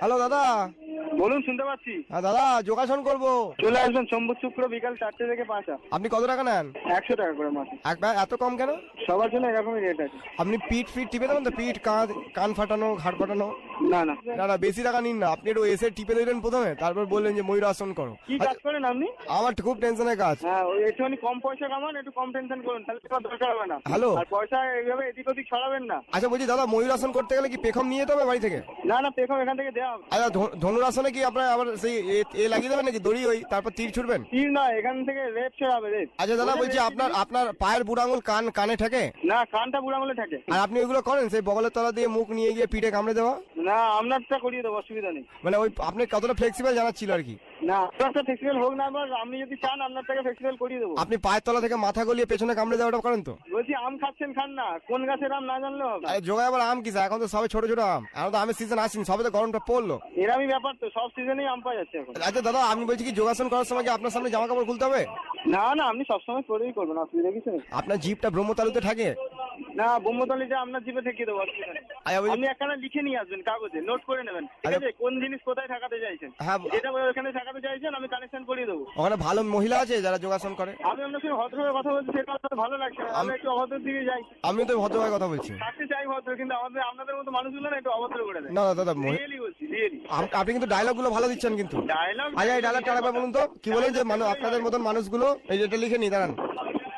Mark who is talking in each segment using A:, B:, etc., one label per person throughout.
A: Hello দাদা।
B: বলুন শুনতে পাচ্ছি?
A: হ্যাঁ দাদা যোগাসন করব।
B: চলে আসবেন সোমবার শুক্র বিকাল চারটে থেকে পাঁচটা।
A: আপনি কত টাকা নেন?
B: একশো টাকা করে মাসে।
A: একবার এত কম কেন?
B: সবার জন্য এরকমই রেট আছে।
A: আপনি পিঠ ফিট টিপে দেবেন তো? পিঠ কাঁধ কান ফাটানো ফাটানো?
B: না না।
A: না না বেশি টাকা নিন না। আপনি একটু এসে টিপে দিলেন প্রথমে তারপর বললেন যে ময়ূরাসন করো।
B: কি কাজ করেন আপনি?
A: আমার খুব টেনশনের কাজ।
B: হ্যাঁ ওই একটুখানি কম পয়সা কামান একটু কম টেনশন করুন তাহলে তোমার দরকার হবে না।
A: হ্যালো।
B: আর পয়সা এইভাবে এদিক ওদিক ছড়াবেন না।
A: আচ্ছা বলছি দাদা ময়ূরাসন করতে গেলে কি পেখম নিয়ে যেতে হবে বাড়ি থেকে?
B: না না পেখম এখান থেকে দেওয়া হবে।
A: আচ্ছা ধনুরাসনে কি আপনার আবার সেই এ- লাগিয়ে দেবেন নাকি? দড়ি ওই তারপর তীর ছুটবেন?
B: তীর না এখান থেকে রেপ ছড়াবে রেপ।
A: আচ্ছা দাদা বলছি আপনার আপনার পায়ের বুড়ো আঙুল কান কানে থাকে
B: না কানটা বুড়া মলে থাকে
A: আর আপনি ওইগুলো করেন সেই বগলের তলা দিয়ে মুখ নিয়ে গিয়ে পিঠে কামড়ে দেওয়া?
B: না আপনারটা করিয়ে দেবো অসুবিধা নেই।
A: মানে ওই আপনি কতটা ফ্লেক্সিবল জানাচ্ছিল আর কি?
B: না আপনারটা ফেস্টিভ্যাল হোক না এবার আপনি যদি চান আপনারটাকে ফেস্টিভ্যাল করিয়ে দেবো।
A: আপনি পায়ের তলা থেকে মাথা গলিয়ে পেছনে কামড়ে দেওয়াটা করেন তো?
B: বলছি আম খাচ্ছেন খান না। কোন গাছের আম না জানলেও হবে?
A: আরে জোগায় আবার আম কি স্যার? এখন তো সবে ছোট ছোট আম। এখন তো আমের সিজন আসেনি সবে তো গরমটা পড়ল।
B: এরমই ব্যাপার তো সব সিজনেই আম পাওয়া যাচ্ছে এখন।
A: আচ্ছা দাদা আমি বলছি কি যোগাসন করার সময় কি আপনার সামনে জামা কাপড় খুলতে হবে?
B: না না আপনি সবসময় করেই করবেন অসুবিধা কিছু নেই।
A: আপনার জিপটা ব্রহ্মতালুতে থাকে।
B: না বোম্বতলিটা আপনার জিপে ঠেকিয়ে দেবো অসুবিধা নেই।
A: আচ্ছা, বলছি-
B: আপনি একখানা লিখে নিয়ে আসবেন কাগজে নোট করে নেবেন। ঠিক
A: আচ্ছা।
B: আছে? কোন জিনিস কোথায় ঠেকাতে চাইছেন?
A: হ্যাঁ।
B: যেটা ওখানে ঠেকাতে চাইছেন আমি কানেকশন করিয়ে দেবো।
A: ওখানে ভালো মহিলা আছে যারা যোগাসন করে?
B: আমি আপনার সঙ্গে ভদ্রভাবে কথা বলছি সেটা আপনার ভালো লাগছে না। আমি একটু অভদ্রের দিকে যাই।
A: আমি তো ভদ্রভাবে কথা বলছি।
B: থাকতে চাই ভদ্র কিন্তু আমাদের আপনাদের মতো মানুষগুলো না একটু অভদ্র করে দেয়।
A: না না দাদা মহি-
B: রিয়েলি বলছি রিয়েলি
A: আপ- আপনি কিন্তু ডায়লগগুলো ভালো দিচ্ছেন কিন্তু।
B: ডায়লগ
A: আচ্ছা এই ডায়লগটা আরেকবার বলুন তো কি বলেন যে মানুষ আপনাদের মতন মানুষগুলো এই যেটা লিখে নি দাঁড়ান।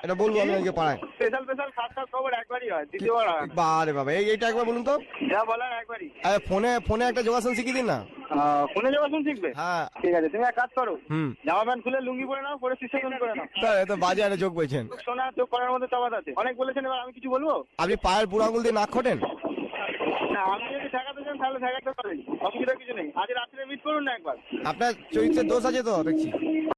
A: এটা বলব আমি আজকে পাড়ায়।
B: স্পেশাল স্পেশাল খাস খবর একবারই হয় দ্বিতীয়বার হয়।
A: বারে বাবা এই এইটা একবার বলুন তো।
B: যা বলার একবারই।
A: আরে ফোনে ফোনে একটা যোগাসন শিখিয়ে দিন না।
B: ফোনে যোগাযোগ শিখবে?
A: হ্যাঁ।
B: ঠিক আছে তুমি এক কাজ করো জামা প্যান্ট খুলে লুঙ্গি পরে নাও পরে সিস্টেম করে নাও।
A: তো বাজে একটা যোগ বলছেন।
B: সোনা চোখ করার মধ্যে তফাৎ আছে অনেক বলেছেন এবার আমি কিছু বলব?
A: আপনি পায়ের বুড়ো আঙুল দিয়ে নাক খোটেন?
B: না আমি যদি ঠেকাতে চান তাহলে ঠেকাতে কিছু নেই। আজ রাত্রে মিট করুন না একবার।
A: আপনার চরিত্রের দোষ আছে তো দেখছি।